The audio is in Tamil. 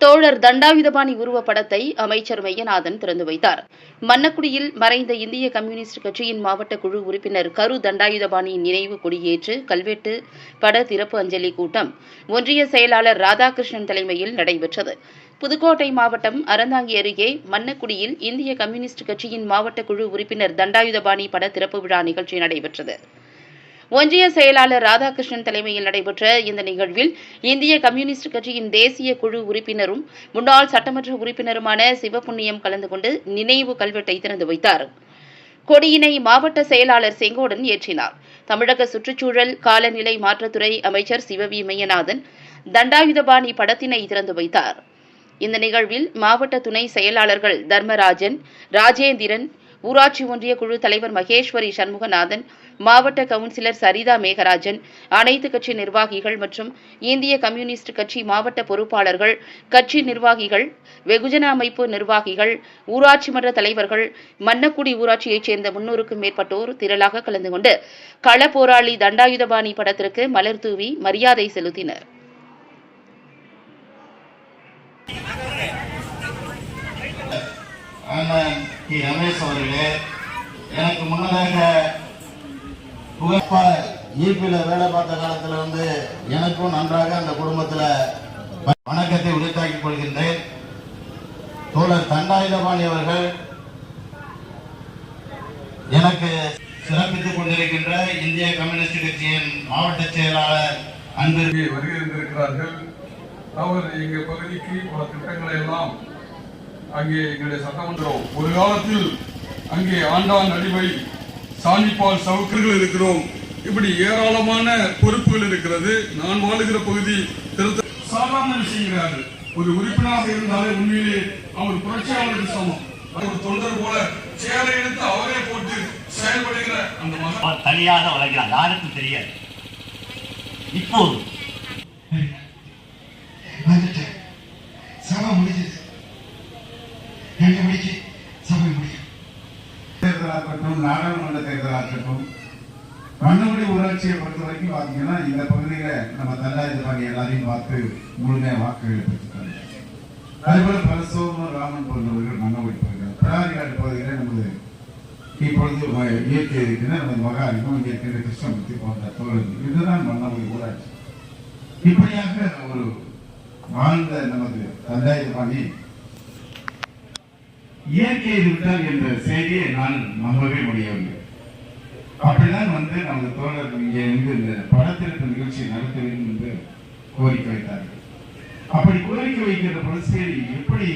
தோழர் தண்டாயுதபாணி உருவப்படத்தை அமைச்சர் மையநாதன் திறந்து வைத்தார். மன்னக்குடியில் மறைந்த இந்திய கம்யூனிஸ்ட் கட்சியின் மாவட்ட குழு உறுப்பினர் கரு தண்டாயுதபாணியின் நினைவு கொடியேற்று கல்வெட்டு பட திறப்பு அஞ்சலி கூட்டம் ஒன்றிய செயலாளர் ராதாகிருஷ்ணன் தலைமையில் நடைபெற்றது. புதுக்கோட்டை மாவட்டம் அறந்தாங்கி அருகே மன்னக்குடியில் இந்திய கம்யூனிஸ்ட் கட்சியின் மாவட்ட குழு உறுப்பினர் தண்டாயுதபாணி பட திறப்பு விழா நிகழ்ச்சி நடைபெற்றது. ஒன்றிய செயலாளர் ராதாகிருஷ்ணன் தலைமையில் நடைபெற்ற இந்த நிகழ்வில் இந்திய கம்யூனிஸ்ட் கட்சியின் தேசிய குழு உறுப்பினரும் முன்னாள் சட்டமன்ற உறுப்பினருமான சிவபுண்ணியம் கலந்து கொண்டு நினைவு கல்வெட்டை திறந்து வைத்தார். கொடியினை மாவட்ட செயலாளர் செங்கோடன் ஏற்றினார். தமிழக சுற்றுச்சூழல் காலநிலை மாற்றத்துறை அமைச்சர் சிவவி மையநாதன் தண்டாயுதபாணி படத்தினை திறந்து வைத்தார். இந்த நிகழ்வில் மாவட்ட துணை செயலாளர்கள் தர்மராஜன் ராஜேந்திரன் ஊராட்சி ஒன்றிய குழு தலைவர் மகேஸ்வரி சண்முகநாதன் மாவட்ட கவுன்சிலர் சரிதா மேகராஜன் அனைத்து கட்சி நிர்வாகிகள் மற்றும் இந்திய கம்யூனிஸ்ட் கட்சி மாவட்ட பொறுப்பாளர்கள் கட்சி நிர்வாகிகள் வெகுஜன அமைப்பு நிர்வாகிகள் ஊராட்சி மன்ற தலைவர்கள் மன்னக்குடி ஊராட்சியைச் சேர்ந்த முன்னூறுக்கும் மேற்பட்டோர் திரளாக கலந்து கொண்டு கள போராளி தண்டாயுதபாணி படத்திற்கு மலர் தூவி மரியாதை செலுத்தினர். ஆமா. டி ரமேஷ் அவர்களே எனக்கு முன்னதாக புகப்பா ஈபியில் வேலை பார்த்த காலத்தில் வந்து எனக்கும் நன்றாக அந்த குடும்பத்தில் வணக்கத்தை உரித்தாக்கிக் கொள்கின்றேன். தோழர் தண்டாயுதபாணி அவர்கள் எனக்கு சிறப்பித்துக் கொண்டிருக்கின்ற இந்திய கம்யூனிஸ்ட் கட்சியின் மாவட்ட செயலாளர் அன்பிற்கு இங்கே வருகை இருந்திருக்கிறார்கள் அவர் எங்கள் பகுதிக்கு பல திட்டங்களை எல்லாம் அங்கே எங்களுடைய சட்டமன்றம் ஒரு காலத்தில் அங்கே ஆண்டான் நடிமை சாணிப்பால் சவுக்கர்கள் இருக்கிறோம். இப்படி ஏராளமான பொறுப்புகள் இருக்கிறது. நான் வாழுகிற பகுதி திருத்த சாதாரண விஷயங்கிறாரு ஒரு உறுப்பினராக இருந்தாலே உண்மையிலே அவர் புரட்சியாளருக்கு சமம். ஒரு தொண்டர் போல சேலை எடுத்து அவரே போட்டு செயல்படுகிற அந்த மகன். தனியாக வழங்கினார். யாருக்கும் தெரியாது. இப்போது. தேர்தலாக இருக்கட்டும் நாடாளுமன்ற தேர்தலாக இருக்கட்டும் மண்ணமுடி ஊராட்சியை பொறுத்த வரைக்கும் பார்த்தீங்கன்னா இந்த பகுதியில் நம்ம தண்டாயுத பாணி எல்லாரையும் பார்த்து முழுமையாக வாக்குகளை பெற்றுட்டாங்க அதுபோல பரசோம ராமன் போன்றவர்கள் மண்ணமுடி போயிருக்காங்க பிடாரிகாடு பகுதியில் நமது இப்பொழுது இயற்கை இருக்கின்ற நமது மகாலிங்கம் இயற்கை கிருஷ்ணமூர்த்தி போன்ற தோழர்கள் இதுதான் மண்ணமுடி ஊராட்சி. இப்படியாக ஒரு வாழ்ந்த நமது தண்டாயுத பாணி இயற்கையை விட்டால் என்ற செய்தியை நான் நம்பவே முடியவில்லை. அப்படிதான் வந்து நமது தோழர்கள் இங்கே இருந்து இந்த படத்திருத்த நிகழ்ச்சியை நடத்த வேண்டும் என்று கோரிக்கை வைத்தார்கள். அப்படி கோரிக்கை வைக்கிற பொழுது சரி எப்படி